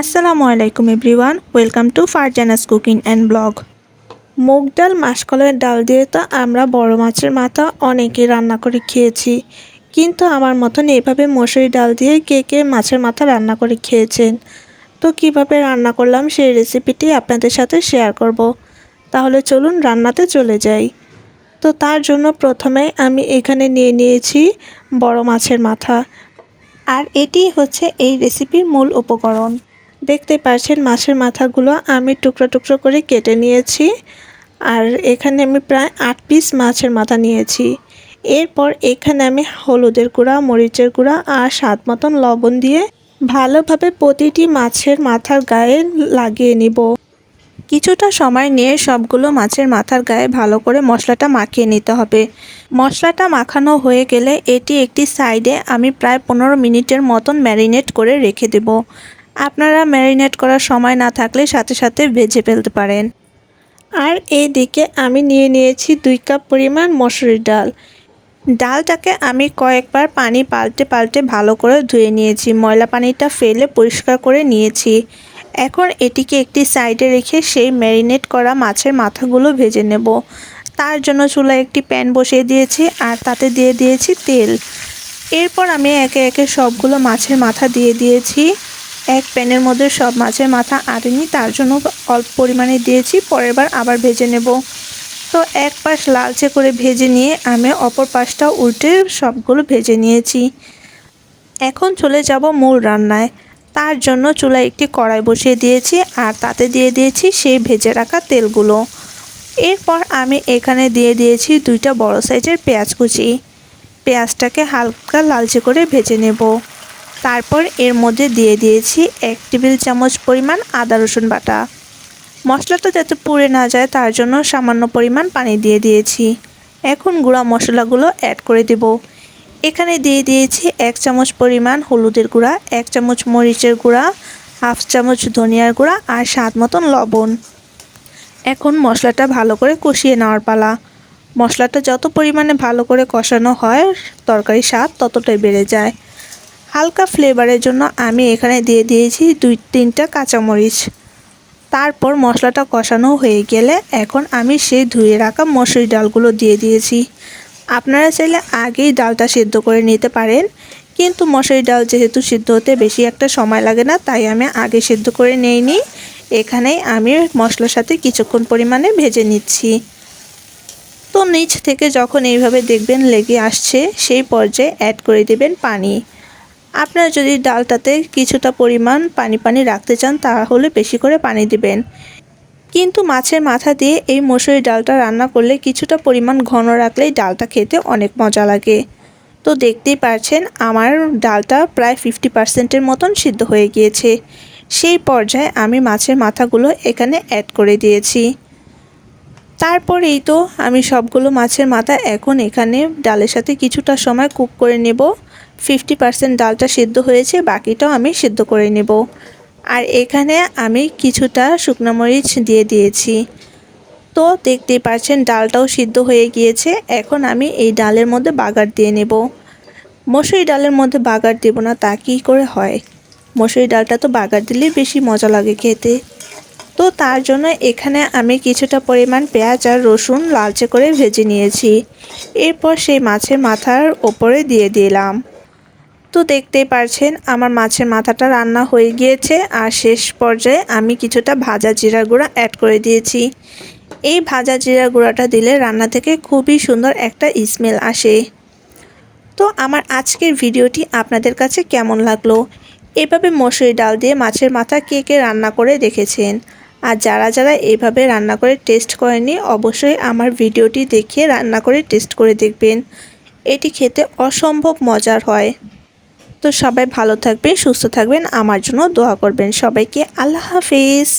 আসসালামু আলাইকুম everyone. Welcome to Farzana's cooking and blog. মুগ ডাল মাসকলাইয়ের ডাল দিয়ে তো আমরা বড় মাছের মাথা অনেকেই রান্না করে খেয়েছি। কিন্তু আমার মতন এইভাবে মসুরি ডাল দিয়ে কে কে মাছের মাথা রান্না করে খেয়েছেন? তো কীভাবে রান্না করলাম সেই রেসিপিটি আপনাদের সাথে শেয়ার করব। তাহলে চলুন রান্নাতে চলে যাই। তো তার জন্য প্রথমে আমি এখানে নিয়ে নিয়েছি বড় মাছের মাথা। আর এটি হচ্ছে এই রেসিপির মূল উপকরণ। দেখতে পাচ্ছেন মাছের মাথাগুলো আমি টুকরো টুকরো করে কেটে নিয়েছি। আর এখানে আমি প্রায় আট পিস মাছের মাথা নিয়েছি। এরপর এখানে আমি হলুদের গুঁড়া, মরিচের গুঁড়া আর স্বাদ মতন লবণ দিয়ে ভালোভাবে প্রতিটি মাছের মাথার গায়ে লাগিয়ে নিব। কিছুটা সময় নিয়ে সবগুলো মাছের মাথার গায়ে ভালো করে মশলাটা মাখিয়ে নিতে হবে। মশলাটা মাখানো হয়ে গেলে এটি একটি সাইডে আমি প্রায় পনেরো মিনিটের মতন ম্যারিনেট করে রেখে দেব। আপনারা ম্যারিনেট করার সময় না থাকলে সাথে সাথে ভেজে ফেলতে পারেন। আর এইদিকে আমি নিয়ে নিয়েছি দুই কাপ পরিমাণ মসুরির ডাল। ডালটাকে আমি কয়েকবার পানি পাল্টে পাল্টে ভালো করে ধুয়ে নিয়েছি। ময়লা পানিটা ফেলে পরিষ্কার করে নিয়েছি। এখন এটিকে একটি সাইডে রেখে সেই ম্যারিনেট করা মাছের মাথাগুলো ভেজে নেব। তার জন্য চুলায় একটি প্যান বসিয়ে দিয়েছি আর তাতে দিয়ে দিয়েছি তেল। এরপর আমি একে একে সবগুলো মাছের মাথা দিয়ে দিয়েছি। এক প্যানের মধ্যে সব মাছের মাথা আটেনি তার জন্য অল্প পরিমাণে দিয়েছি, পরের বার আবার ভেজে নেব। তো এক পাশ লালচে করে ভেজে নিয়ে আমি অপর পাশটা উল্টে সবগুলো ভেজে নিয়েছি। এখন চলে যাব মূল রান্নায়। তার জন্য চুলায় একটি কড়াই বসিয়ে দিয়েছি আর তাতে দিয়ে দিয়েছি সেই ভেজে রাখা তেলগুলো। এরপর আমি এখানে দিয়ে দিয়েছি দুইটা বড় সাইজের পেঁয়াজ কুচি। পেঁয়াজটাকে হালকা লালচে করে ভেজে নেব। তারপর এর মধ্যে দিয়ে দিয়েছি এক টেবিল চামচ পরিমাণ আদা রসুন বাটা। মশলাটা যাতে পুড়ে না যায়, তার জন্য সামান্য পরিমাণ পানি দিয়ে দিয়েছি। এখন গুঁড়া মশলাগুলো অ্যাড করে দেব। এখানে দিয়ে দিয়েছি এক চামচ পরিমাণ হলুদের গুঁড়া, এক চামচ মরিচের গুঁড়া, হাফ চামচ ধনিয়ার গুঁড়া আর স্বাদ মতন লবণ। এখন মশলাটা ভালো করে কষিয়ে নেওয়ার পালা। মশলাটা যত পরিমাণে ভালো করে কষানো হয় তরকারি স্বাদ ততটাই বেড়ে যায়। হালকা ফ্লেভারের জন্য আমি এখানে দিয়ে দিয়েছি দুই, তিনটা কাঁচামরিচ। তারপর মশলাটা কষানো হয়ে গেলে এখন আমি সেই ধুয়ে রাখা মসুরি ডালগুলো দিয়ে দিয়েছি। আপনারা চাইলে আগেই ডালটা সিদ্ধ করে নিতে পারেন, কিন্তু মসুরি ডাল যেহেতু সিদ্ধ হতে বেশি একটা সময় লাগে না, তাই আমি আগে সিদ্ধ করে নেইনি। এখানেই আমি মশলার সাথে কিছুক্ষণ পরিমাণে ভেজে নিচ্ছি। তো নিচ থেকে যখন এইভাবে দেখবেন লেগে আসছে, সেই পর্যায়ে অ্যাড করে দেবেন পানি। আপনারা যদি ডালটাতে কিছুটা পরিমাণ পানি পানি রাখতে চান, তাহলে বেশি করে পানি দিবেন। কিন্তু মাছের মাথা দিয়ে এই মসুরি ডালটা রান্না করলে কিছুটা পরিমাণ ঘন রাখলেই ডালটা খেতে অনেক মজা লাগে। তো দেখতেই পারছেন, আমার ডালটা প্রায় ফিফটি পার্সেন্টের মতন সিদ্ধ হয়ে গিয়েছে। সেই পর্যায়ে আমি মাছের মাথাগুলো এখানে অ্যাড করে দিয়েছি। তারপরেই তো আমি সবগুলো মাছের মাথা এখন এখানে ডালের সাথে কিছুটা সময় কুক করে নেব। ফিফটি পার্সেন্ট ডালটা সিদ্ধ হয়েছে, বাকিটাও আমি সিদ্ধ করে নেব। আর এখানে আমি কিছুটা শুকনো মরিচ দিয়ে দিয়েছি। তো দেখতেই পাচ্ছেন, ডালটাও সিদ্ধ হয়ে গিয়েছে। এখন আমি এই ডালের মধ্যে বাগার দিয়ে নেব। মসুরি ডালের মধ্যে বাগার দেব না, তা কী করে হয়? মসুরি ডালটা তো বাগার দিলেই বেশি মজা লাগে খেতে। তো তার জন্য এখানে আমি কিছুটা পরিমাণ পেঁয়াজ আর রসুন লালচে করে ভেজে নিয়েছি। এরপর সেই মাছের মাথার ওপরে দিয়ে দিলাম। তো দেখতেই পারছেন, আমার মাছের মাথাটা রান্না হয়ে গিয়েছে আর শেষ পর্যায়ে আমি কিছুটা ভাজা জিরা গুঁড়া অ্যাড করে দিয়েছি। এই ভাজা জিরা গুঁড়াটা দিলে রান্না থেকে খুবই সুন্দর একটা স্মেল আসে। তো আমার আজকের ভিডিওটি আপনাদের কাছে কেমন লাগল? এভাবে মসুরি ডাল দিয়ে মাছের মাথা কে কে রান্না করে দেখেছেন? আর যারা যারা এইভাবে রান্না করে টেস্ট করেনি অবশ্যই আমার ভিডিওটি দেখে রান্না করে টেস্ট করে দেখবেন। এটি খেতে অসম্ভব মজার হয়। তো সবাই ভালো থাকবেন সুস্থ থাকবেন আমার জন্য দোয়া করবেন সবাইকে। আল্লাহ হাফিজ।